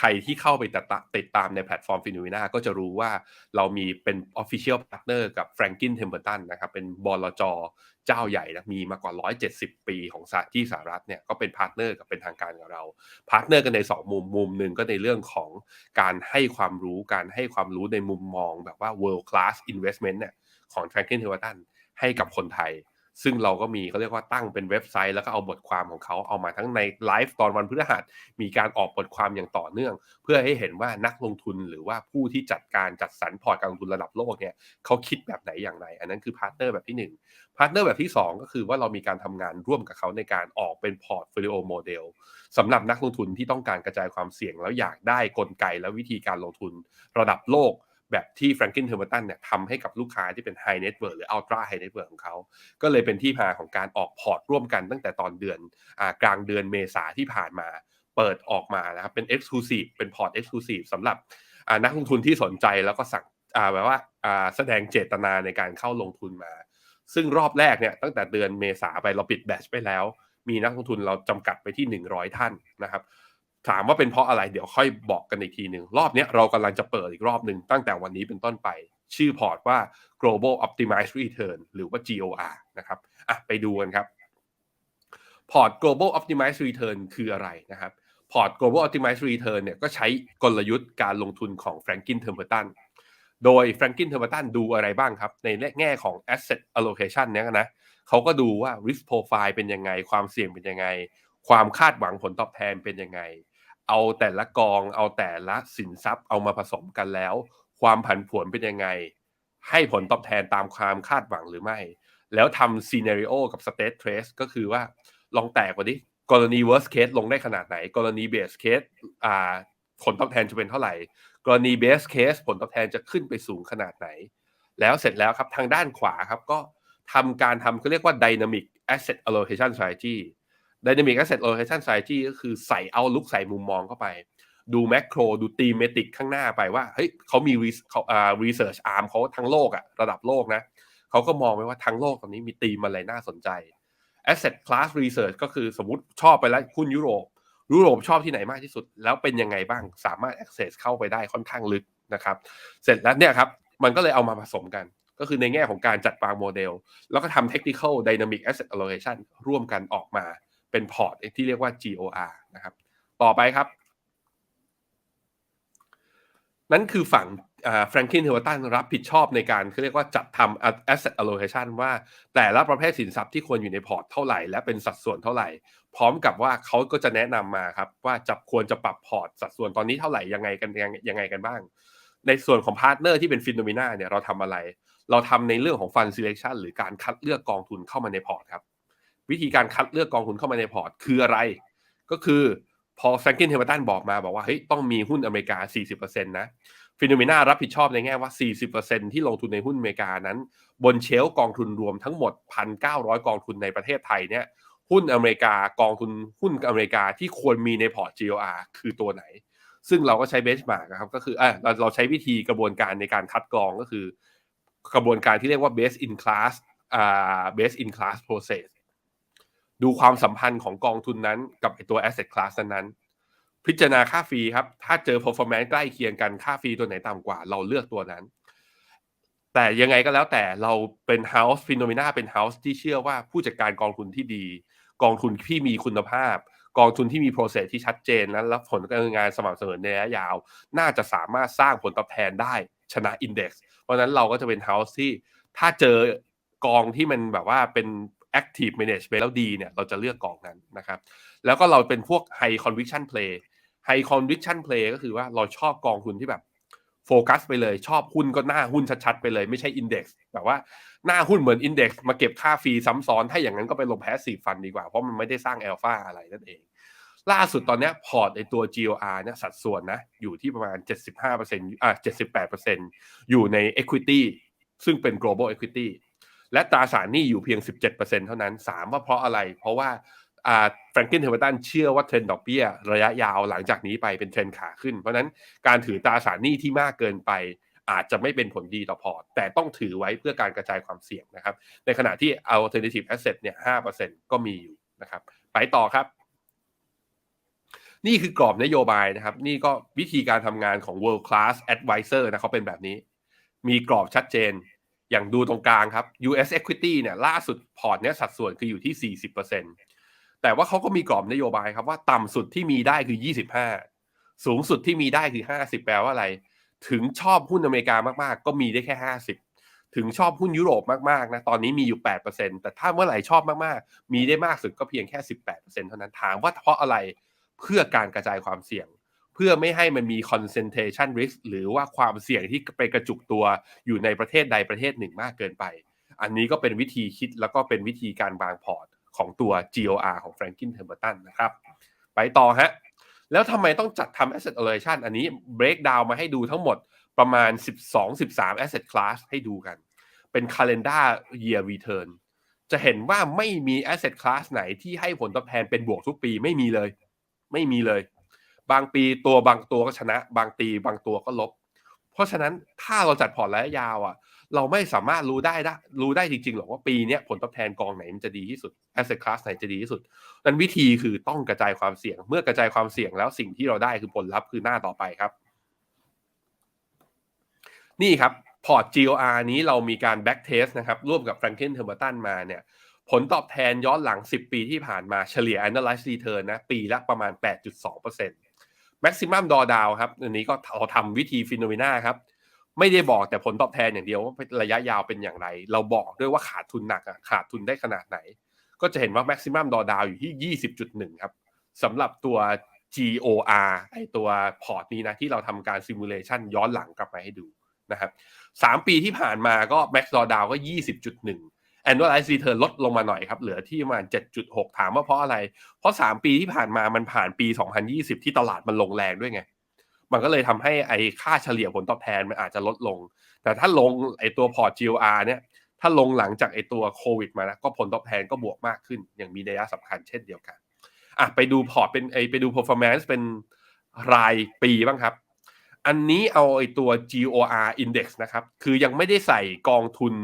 ใครที่เข้าไปติดตามในแพลตฟอร์มฟิโนเมนาก็จะรู้ว่าเรามีเป็น Official Partner กับ Franklin Templeton นะครับเป็นบลจเจ้าใหญ่นะมีมากกว่า 170 ปีของสาที่สหรัฐเนี่ยก็เป็นพาร์ทเนอร์กับเป็นทางการกับเราพาร์ทเนอร์กันใน 2 มุมมุมหนึ่งก็ในเรื่องของการให้ความรู้การให้ความรู้ในมุมมองแบบว่า world class investment เนี่ยของ Franklin Templeton ให้กับคนไทย ซึ่งเราก็มีเขาเรียกว่าตั้งเป็นเว็บไซต์ แล้วก็เอาบทความของเขาเอามาทั้งในไลฟ์ตอนวันพฤหัสมีการออกบทความอย่างต่อเนื่อง เพื่อให้เห็นว่านักลงทุนหรือว่าผู้ที่จัดการจัดสรรพอร์ตการลงทุนระดับโลกเนี่ยเขาคิดแบบไหนอย่างไร อันนั้นคือพาร์ทเนอร์แบบที่1พาร์ทเนอร์แบบที่ 2 ก็คือว่าเรามีการทำงานร่วมกับเขาในการออกเป็นพอร์ตโฟลิโอโมเดลสำหรับนักลงทุนที่ต้องการกระจายความเสี่ยงแล้วอยากได้กลไกและวิธีการลงทุนระดับโลก แบบที่ Franklin Templeton เนี่ยทำให้กับลูกค้าที่เป็น High Net Worth หรือ Ultra High Net Worth ของเขา ก็เลยเป็นที่มาของการออกพอร์ตร่วมกันตั้งแต่ตอนเดือนอกลางเดือนเมษาที่ผ่านมาเปิดออกมานะครับเป็น Exclusive เป็นพอร์ต Exclusive สำหรับนักลงทุนที่สนใจแล้วก็สั่งแบบว่าแสดงเจตนาในการเข้าลงทุนมา ซึ่งรอบแรกเนี่ยตั้งแต่เดือนเมษาไปเราปิดแบชไปแล้ว มีนักลงทุนเราจำกัดไปที่ 100 ท่านนะครับ ถามว่าเป็นเพราะอะไรเดี๋ยวค่อยบอกกันอีกทีหนึ่งรอบนี้เรากำลังจะเปิดอีกรอบหนึ่งตั้งแต่วันนี้เป็นต้นไป ชื่อพอร์ตว่า global optimized return หรือว่า GOR นะครับอะไปดูกันครับพอร์ต global optimized return คืออะไรนะครับพอร์ต global optimized return เนี่ยก็ใช้กลยุทธ์การลงทุนของ Franklin Templeton โดย Franklin Templeton ดูอะไรบ้างครับ ในแง่ของ asset allocation เนี่ยนะเขาก็ดูว่า risk profile เป็นยังไง ความเสี่ยงเป็นยังไง ความคาดหวังผลตอบแทนเป็นยังไง เอาแต่ละกองเอาแต่ละสินทรัพย์เอามาผสมกันแล้ว ความผันผวนเป็นยังไง ให้ผลตอบแทนตามความคาดหวังหรือไม่ แล้วทำซีเนริโอกับสเตทเทรสก็คือว่าลองแตกกว่านี้กรณี worst case ลงได้ขนาดไหน กรณี base case อ่าผลตอบแทนจะเป็นเท่าไหร่ กรณี base case ผลตอบแทนจะขึ้นไปสูงขนาดไหน แล้วเสร็จแล้วครับทางด้านขวาครับก็ทำการทำเขาเรียกว่า dynamic asset allocation strategy Dynamic Asset Allocation Strategy ก็คือใส่เอาลุกใส่มุมมองเข้าไป ดูแมกโรดูตีเมติกข้างหน้าไปว่าเฮ้ยเขามีเขาอ่า research arm เขาทั้งโลกอะระดับโลกนะเขาก็มองไปว่าทั้งโลกตอนนี้มีตีมอะไรน่าสนใจ Asset Class Research ก็คือสมมติชอบไปแล้วหุ้นยุโรปยุโรปชอบที่ไหนมากที่สุด แล้วเป็นยังไงบ้างสามารถ access เข้าไปได้ค่อนข้างลึกนะครับ เสร็จแล้วเนี่ยครับมันก็เลยเอามาผสมกัน ก็คือในแง่ของการจัดวางโมเดล แล้วก็ทำ technical dynamic asset allocation ร่วมกันออกมา เป็นพอร์ตที่เรียกว่า GOR นะครับ ต่อไปครับ นั่นคือฝั่งแฟรงกินเทวตันรับผิดชอบในการเขาเรียกว่าจัดทำ asset allocation ว่าแต่ละประเภทสินทรัพย์ที่ควรอยู่ในพอร์ตเท่าไหร่ และเป็นสัดส่วนเท่าไหร่ พร้อมกับว่าเขาก็จะแนะนำมาครับ ว่าจะควรจะปรับพอร์ตสัดส่วนตอนนี้เท่าไหร่ยังไงกันยังไงกันบ้าง ในส่วนของพาร์ทเนอร์ที่เป็นฟินโนมิน่าเนี่ยเราทำอะไร เราทำในเรื่องของฟันซีเลคชันหรือการคัดเลือกกองทุนเข้ามาในพอร์ตครับ วิธีการคัดเลือกกองทุนเข้ามาในพอร์ต คืออะไร ก็คือพอแฟรงกินเทเบตันบอกมาบอกว่าเฮ้ยต้องมีหุ้นอเมริกา 40%นะฟิโนเมนารับผิดชอบในแง่ว่า 40%ที่ลงทุนในหุ้นอเมริกานั้น บนเชลกองทุนรวมทั้งหมด 1,900 กองทุนในประเทศไทยเนี่ยหุ้นอเมริกากองทุนหุ้นอเมริกาที่ควรมีในพอร์ต GOR คือตัวไหน ซึ่งเราก็ใช้เบสมาร์กครับก็คือเออเราเราใช้วิธีกระบวนการในการคัดกรองก็คือ กระบวนการที่เรียกว่า base in class อ่า base in class process ดูความสัมพันธ์ของกองทุนนั้นกับตัว asset class นั้นพิจารณาค่าฟรีครับ ถ้าเจอ performance ใกล้เคียงกันค่าฟรีตัวไหนต่ำกว่า เราเลือกตัวนั้น แต่ยังไงก็แล้วแต่เราเป็น house phenomena เป็น house ที่เชื่อว่าผู้จัดการกองทุนที่ดี กองทุนที่มีคุณภาพ กองทุนที่มี process ที่ชัดเจนและรับผลการงานสม่ำเสมอในระยะยาว น่าจะสามารถสร้างผลตอบแทนได้ชนะ index เพราะนั้นเราก็จะเป็น house ที่ถ้าเจอกองที่มันแบบว่าเป็น active management แล้วดีเนี่ยเราจะเลือกกองนั้นนะครับ แล้วก็เราเป็นพวก high conviction play high conviction play ก็คือว่าเราชอบกองทุนที่แบบโฟกัสไปเลยชอบหุ้นก็หน้าหุ้นชัดๆไปเลยไม่ใช่อินเด็กซ์แบบว่าหน้าหุ้นเหมือนอินเด็กซ์มาเก็บค่าฟรีซ้ำซ้อน ถ้าอย่างนั้นก็ไปลงแพสซีฟฟันดีกว่า เพราะมันไม่ได้สร้างอัลฟาอะไรนั่นเอง ล่าสุดตอนนี้พอร์ตในตัว GOR เนี่ยสัดส่วนนะอยู่ที่ประมาณ 75%อ่า78%อยู่ใน equity ซึ่งเป็น global equity และตราสารหนี้อยู่เพียง 17%เท่านั้นสามว่าเพราะอะไร เพราะว่าแฟรงกินเทอร์ตันเชื่อว่าเทรนด์ดอกเบี้ยระยะยาวหลังจากนี้ไปเป็นเทรนด์ขาขึ้น เพราะนั้นการถือตราสารหนี้ที่มากเกินไปอาจจะไม่เป็นผลดีต่อพอร์ตแต่ต้องถือไว้เพื่อการกระจายความเสี่ยงนะครับ ในขณะที่ alternative asset เนี่ย5%ก็มีอยู่นะครับไปต่อครับ นี่คือกรอบนโยบายนะครับ นี่ก็วิธีการทำงานของ world class advisor นะเขาเป็นแบบนี้ มีกรอบชัดเจน อย่างดูตรงกลางครับ US equity เนี่ยล่าสุดพอร์ตเนี่ยสัดส่วนคืออยู่ที่ 40%แต่ว่าเขาก็มีกรอบนโยบายครับว่าต่ำสุดที่มีได้คือ 25 สูงสุดที่มีได้คือ 50 แปลว่าอะไร ถึงชอบหุ้นอเมริกามากๆ ก็มีได้แค่ 50 ถึงชอบหุ้นยุโรปมากๆนะตอนนี้มีอยู่ 8%แต่ถ้าเมื่อไหร่ชอบมากๆ มีได้มากสุดก็เพียงแค่ 18%เท่านั้นถามว่าเพราะอะไรเพื่อการกระจายความเสี่ยง พื่อไม่ให้มันมี concentration risk หรือว่าความเสี่ยงที่ไปกระจุกตัวอยู่ในประเทศใดประเทศหนึ่งมากเกินไป อันนี้ก็เป็นวิธีคิดแล้วก็เป็นวิธีการวางพอร์ตของตัว GOR ของ Franklin Templeton นะครับ ไปต่อฮะ แล้วทำไมต้องจัดทำ asset allocation อันนี้ break down มาให้ดูทั้งหมดประมาณ 12-13 asset class ให้ดูกัน เป็น calendar year return จะเห็นว่าไม่มี asset class ไหนที่ให้ผลตอบแทนเป็นบวกทุกปีไม่มีเลย ไม่มีเลย บางปีตัวบางตัวก็ชนะ บางปีบางตัวก็ลบ เพราะฉะนั้นถ้าเราจัดพอร์ตระยะยาวอะ เราไม่สามารถรู้ได้ได้รู้ได้จริงๆหรอกว่าปีนี้ผลตอบแทนกองไหนมันจะดีที่สุด asset class ไหนจะดีที่สุดนั้นวิธีคือต้องกระจายความเสี่ยง เมื่อกระจายความเสี่ยงแล้วสิ่งที่เราได้คือผลลัพธ์คือหน้าต่อไปครับ นี่ครับพอร์ต GOR นี้เรามีการ back test นะครับ ร่วมกับ Franklin Templeton มาเนี่ยผลตอบแทนย้อนหลัง 10 ปีที่ผ่านมาเฉลี่ย annualized return นะ ปีละประมาณ 8.2% maximum drawdown ครับอันนี้ก็เราทำวิธีฟิโนเมนาครับ ไม่ได้บอกแต่ผลตอบแทนอย่างเดียวว่าระยะยาวเป็นอย่างไร เราบอกด้วยว่าขาดทุนหนักขาดทุนได้ขนาดไหน ก็จะเห็นว่า maximum drawdown อยู่ที่ 20.1 ครับสำหรับตัว GOR ไอตัวพอร์ตนี้นะ ที่เราทำการ simulation ย้อนหลังกลับมาให้ดูนะครับสามปีที่ผ่านมาก็ max drawdown ก็ 20.1 annualized return ลดลงมาหน่อยครับ เหลือที่ประมาณ 7.6 ถามว่าเพราะอะไร เพราะ 3 ปีที่ผ่านมามันผ่านปี 2020 ที่ตลาดมันลงแรงด้วยไง มันก็เลยทำให้ไอ้ค่าเฉลี่ยผลตอบแทนมันอาจจะลดลง แต่ถ้าลงไอ้ตัวพอร์ต GOR เนี่ยถ้าลงหลังจากไอ้ตัวโควิดมานะก็ผลตอบแทนก็บวกมากขึ้น อย่างมีนัยสำคัญเช่นเดียวกันอะไปดูพอร์ตเป็นไอไปดู performance เป็นรายปีบ้างครับ อันนี้เอาไอตัว GOR index นะครับ คือยังไม่ได้ใส่กองทุน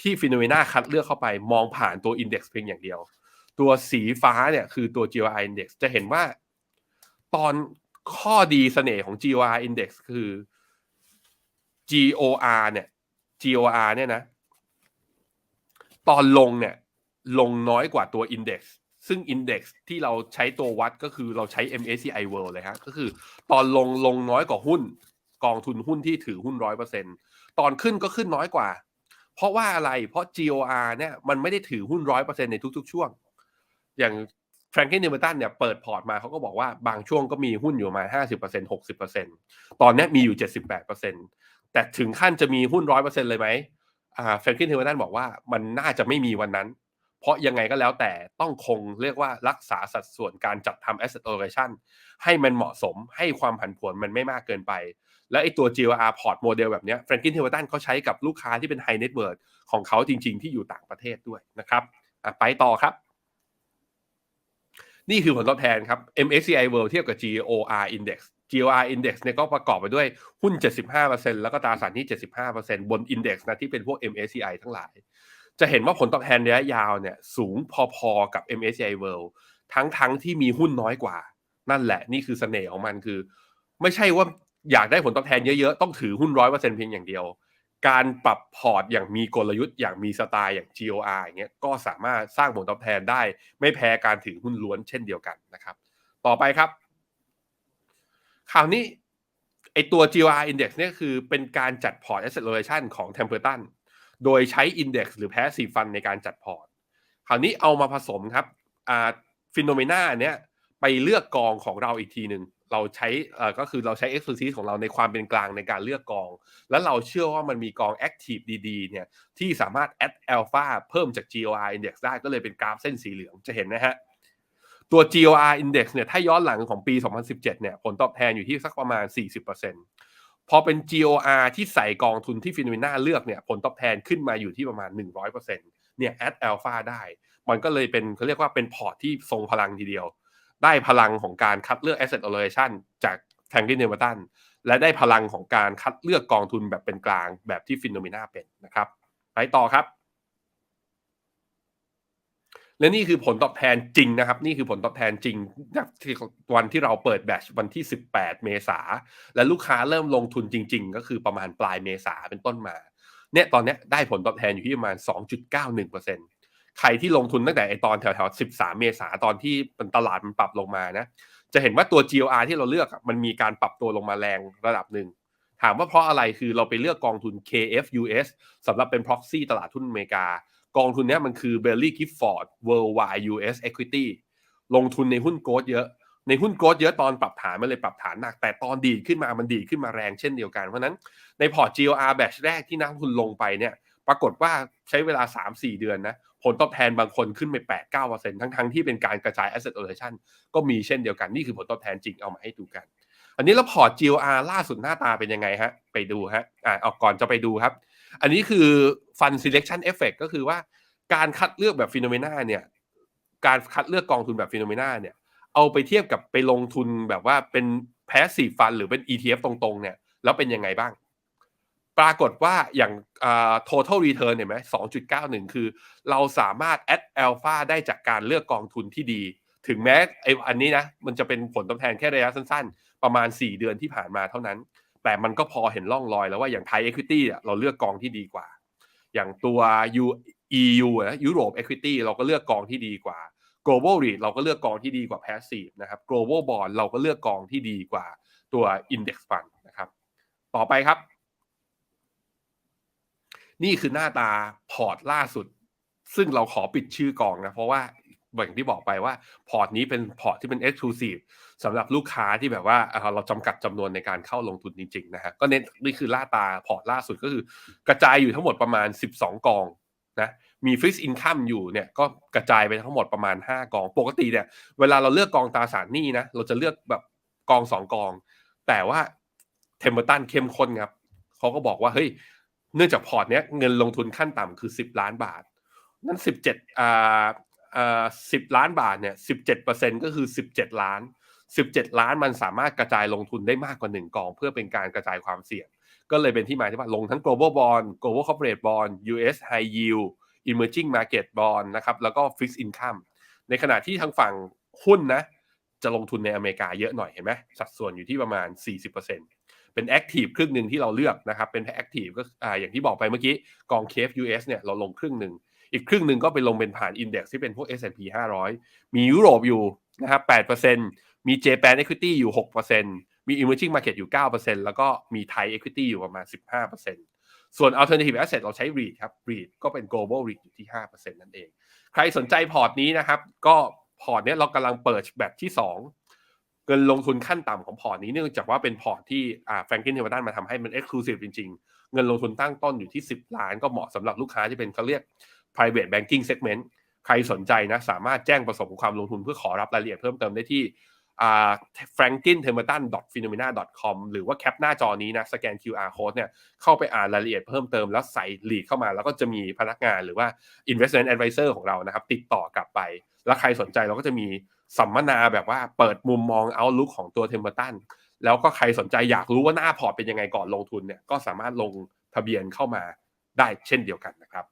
ที่ฟิโนเมนาคัดเลือกเข้าไปมองผ่านตัว index เพียงอย่างเดียว ตัวสีฟ้าเนี่ยคือตัว GOR index จะเห็นว่า ตอนข้อดีเสน่ห์ของ GOR index คือ GOR เนี่ย GOR เนี่ยนะ ตอนลงเนี่ย ลงน้อยกว่าตัว index ซึ่ง index ที่เราใช้ตัววัดก็คือเราใช้ MSCI World เลยฮะ ก็คือตอนลงลงน้อยกว่าหุ้น กองทุนหุ้นที่ถือหุ้นร้อยเปอร์เซ็นตอนขึ้นก็ขึ้นน้อยกว่า เพราะว่าอะไรเพราะ GOR เนี่ยมันไม่ได้ถือหุ้นร้อยเปอร์เซ็นในทุกๆ ช่วง อย่าง Franklin Templeton เนี่ยเปิดพอร์ตมาเขาก็บอกว่าบางช่วงก็มีหุ้นอยู่มาห้าสิบเปอร์เซ็นหกสิบเปอร์เซ็นตอนนี้มีอยู่เจ็ดสิบแปดเปอร์เซ็นแต่ถึงขั้นจะมีหุ้นร้อยเปอร์เซ็นเลยไหมอ่า Franklin Templeton บอกว่ามันน่าจะไม่มีวันนั้น เพราะยังไงก็แล้วแต่ต้องคงเรียกว่ารักษาสัดส่วนการจัดทำ asset allocation ให้มันเหมาะสมให้ความผันผวนมันไม่มากเกินไป และไอตัว GOR port model แบบนี้ Franklin Templeton เขาใช้กับลูกค้าที่เป็น high net worth ของเขาจริง ๆ ที่อยู่ต่างประเทศด้วยนะครับไปต่อครับ นี่คือผลตอบแทนครับ MSCI World เทียบกับ GOR Index GOR Index เนี่ยก็ประกอบไปด้วยหุ้น 75%แล้วก็ตราสารหนี้ 75%บน Index นะที่เป็นพวก MSCI ทั้งหลาย จะเห็นว่าผลตอบแทนระยะยาวเนี่ยสูงพอๆกับ MSCI World ทั้งๆทที่มีหุ้นน้อยกว่า นั่นแหละนี่คือเสน่ห์ของมันคือ ไม่ใช่ว่า อยากได้ผลตอบแทนเยอะๆ ต้องถือหุ้นร้อยเปอร์เซ็นเพียงอย่างเดียว การปรับพอร์ตอย่างมีกลยุทธ์อย่างมีสไตล์อย่าง GOR อย่างเงี้ยก็สามารถสร้างผลตอบแทนได้ ไม่แพ้การถือหุ้นล้วนเช่นเดียวกันนะครับ ต่อไปครับคราวนี้ไอตัว GOR Index เนี่ยคือเป็นการจัดพอร์ต asset allocation ของ Templeton โดยใช้ Index หรือ Passive Fund ในการจัดพอร์ตคราวนี้เอามาผสมครับอ่าฟิโนเมนาเนี้ยไปเลือกกองของเราอีกทีหนึ่ง เราใช้เอ่อก็คือเราใช้ expertise ของเราในความเป็นกลางในการเลือกกอง แล้วเราเชื่อว่ามันมีกอง active ดีๆเนี่ยที่สามารถ add alpha เพิ่มจาก GOR index ได้ก็เลยเป็นกราฟเส้นสีเหลืองจะเห็นนะฮะตัว GOR index เนี่ยถ้าย้อนหลังของปี 2017เนี่ยผลตอบแทนอยู่ที่สักประมาณ 40%พอเป็น GOR ที่ใส่กองทุนที่ฟินเมนาเลือกเนี่ยผลตอบแทนขึ้นมาอยู่ที่ประมาณ 100%เนี่ย add alpha ได้ มันก็เลยเป็นเขาเรียกว่าเป็นพอร์ตที่ทรงพลังทีเดียว ได้พลังของการคัดเลือก asset allocation จาก Franklin Templeton และได้พลังของการคัดเลือกกองทุนแบบเป็นกลางแบบที่ฟิโนเมนาเป็นนะครับ ไปต่อครับ และนี่คือผลตอบแทนจริงนะครับ นี่คือผลตอบแทนจริงที่วันที่เราเปิดแบชวันที่ 18 เมษาและลูกค้าเริ่มลงทุนจริง ๆ ก็คือประมาณปลายเมษาเป็นต้นมาเนี่ยตอนนี้ได้ผลตอบแทนอยู่ที่ประมาณ 2.91% ใครที่ลงทุนตั้งแต่ไอตอนแถวๆ 13 เมษาตอนที่มันตลาดมันปรับลงมานะ จะเห็นว่าตัว GOR ที่เราเลือกมันมีการปรับตัวลงมาแรงระดับหนึ่ง ถามว่าเพราะอะไรคือเราไปเลือกกองทุน KFUS สำหรับเป็น proxy ตลาดทุนอเมริกา กองทุนนี้มันคือ Berry Gifford Worldwide US Equity ลงทุนในหุ้นโกลดเยอะ ในหุ้นโกลดเยอะตอนปรับฐานมันเลยปรับฐานหนัก แต่ตอนดีขึ้นมามันดีขึ้นมาแรงเช่นเดียวกัน เพราะนั้นในพอร์ต GOR แบชแรกที่นักทุนลงไปเนี่ย ปรากฏว่าใช้เวลา 3-4 เดือนนะผลตอบแทนบางคนขึ้นไป 8-9%ทั้งๆทที่เป็นการกระจาย asset allocation ก็มีเช่นเดียวกัน นี่คือผลตอบแทนจริงเอามาให้ดูกัน อันนี้แล้วพอร์ต GOR ล่าสุดหน้าตาเป็นยังไงฮะ ไปดูฮะอ่าออกก่อนจะไปดูครับ อันนี้คือ Fund Selection Effect ก็คือว่าการคัดเลือกแบบฟิโนเมนาเนี่ยการคัดเลือกกองทุนแบบฟิโนเมนาเนี่ยเอาไปเทียบกับไปลงทุนแบบว่าเป็น passive fund หรือเป็น ETF ตรงๆเนี่ยแล้วเป็นยังไงบ้าง ปรากฏว่าอย่าง total return เห็นไหม2.91คือ เราสามารถ add alpha ได้จากการเลือกกองทุนที่ดี ถึงแม้ไออันนี้นะ มันจะเป็นผลตอบแทนแค่ระยะสั้นๆ ประมาณ 4 เดือนที่ผ่านมาเท่านั้น แต่มันก็พอเห็นร่องรอยแล้วว่าอย่าง Thai Equity เราเลือกกองที่ดีกว่า อย่างตัว U EU นะยุโรป Equity เราก็เลือกกองที่ดีกว่า global REIT เราก็เลือกกองที่ดีกว่า passive นะครับ global bond เราก็เลือกกองที่ดีกว่าตัว index fund นะครับ ต่อไปครับ นี่คือหน้าตาพอร์ตล่าสุด ซึ่งเราขอปิดชื่อกองนะ เพราะว่าอย่างที่บอกไปว่าพอร์ตนี้เป็นพอร์ตที่เป็น exclusive สำหรับลูกค้าที่แบบว่าเราจำกัดจำนวนในการเข้าลงทุนจริงๆนะฮะก็เน้นนี่คือล่าตาพอร์ตล่าสุดก็คือกระจายอยู่ทั้งหมดประมาณ 12 กองนะมีฟิกซ์อินคัมอยู่เนี่ยก็กระจายไปทั้งหมดประมาณ 5 กอง ปกติเนี่ยเวลาเราเลือกกองตราสารหนี้นะเราจะเลือกแบบกอง 2 กอง แต่ว่าเทมเบอร์ตันเข้มข้นครับเขาก็บอกว่าเฮ้ย เนื่องจากพอร์ตเนี้ยเงินลงทุนขั้นต่ำคือ 10 ล้านบาท นั้น 17อ่าอ่า10ล้านบาทเนี่ย17%ก็คือ17ล้าน17ล้านมันสามารถกระจายลงทุนได้มากกว่า1กอง เพื่อเป็นการกระจายความเสี่ยง ก็เลยเป็นที่มาที่ว่าลงทั้ง global bond global corporate bond US high yield emerging market bond นะครับแล้วก็ fixed income ในขณะที่ทางฝั่งหุ้นนะจะลงทุนในอเมริกาเยอะหน่อยเห็นไหมสัดส่วนอยู่ที่ประมาณ 40% เป็น active ครึ่งหนึ่งที่เราเลือกนะครับ เป็น active ก็อ่าอย่างที่บอกไปเมื่อกี้กอง KF US เนี่ยเราลงครึ่งหนึ่งอีกครึ่งหนึ่งก็ไปลงเป็นผ่าน index ที่เป็นพวก S&P 500 มียุโรปอยู่นะครับ8%มี Japan Equity อยู่ 6%มี Emerging Market อยู่ 9%แล้วก็มี Thai Equity อยู่ประมาณ 15%ส่วน Alternative Asset เราใช้ REIT ครับ REIT ก็เป็น Global REIT อยู่ที่ 5%นั่นเอง ใครสนใจพอร์ตนี้นะครับ ก็พอร์ตเนี้ยเรากำลังเปิดแบบที่ 2 เงินลงทุนขั้นต่ำของพอร์ตนี้เนื่องจากว่าเป็นพอร์ตที่แฟรงกินเทวดันมาทำให้มัน Exclusive จริง ๆ เงินลงทุนตั้งต้นอยู่ที่ 10 ล้านก็เหมาะสำหรับลูกค้าที่เป็นเขาเรียก private banking segment ใครสนใจนะสามารถแจ้งประสงค์ความลงทุนเพื่อขอรับรายละเอียดเพิ่มเติมได้ที่ frankintempleton.phenomena.com หรือว่าแคปหน้าจอนี้นะสแกน QR code เนี่ยเข้าไปอ่านรายละเอียดเพิ่มเติมแล้วใส่ลีดเข้ามา แล้วก็จะมีพนักงานหรือว่า investment advisor ของเรานะครับ ติดต่อกลับไป แล้วใครสนใจเราก็จะมี สัมมนาแบบว่าเปิดมุมมองเอาลุกของตัวเทมเปอร์ตันแล้วก็ใครสนใจอยากรู้ว่าหน้าพอร์ตเป็นยังไงก่อนลงทุนเนี่ยก็สามารถลงทะเบียนเข้ามาได้เช่นเดียวกันนะครับ